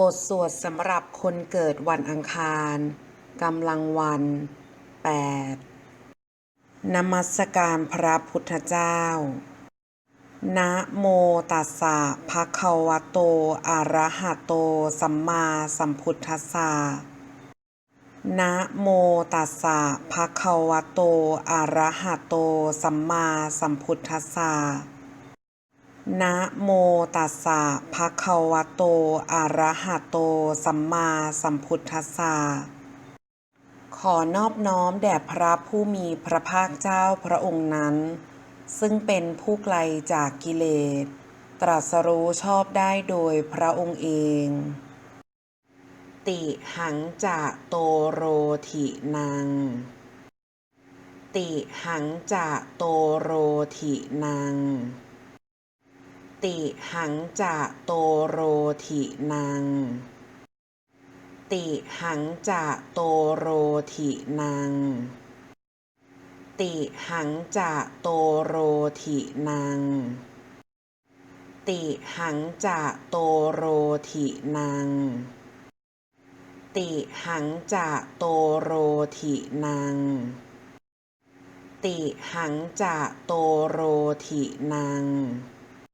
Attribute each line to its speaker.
Speaker 1: บทสวดสำหรับคนเกิดวันอังคารกำลังวัน 8นมัสการพระพุทธเจ้า นะโมตัสสะภะคะวะโต อะระหะโต สัมมาสัมพุทธัสสะ นะโมตัสสะภะคะวะโต อะระหะโต สัมมาสัมพุทธัสสะ นะโมตัสสะภะคะวะโต อะระหะโต สัมมาสัมพุทธัสสะ ขอนอบน้อมแด่พระผู้มีพระภาคเจ้าพระองค์นั้น ซึ่งเป็นผู้ไกลจากกิเลส ตรัสรู้ชอบได้โดยพระองค์เอง ติหังจะโตโรถินัง ติหังจะโตโรถินัง ติหังจะโตโรถินัง ติหังจะโตโรถินัง ติหังจะโตโรถินัง ติหังจะโตโรถินัง ติหังจะโตโรถินังติหังจะโตโรถินัง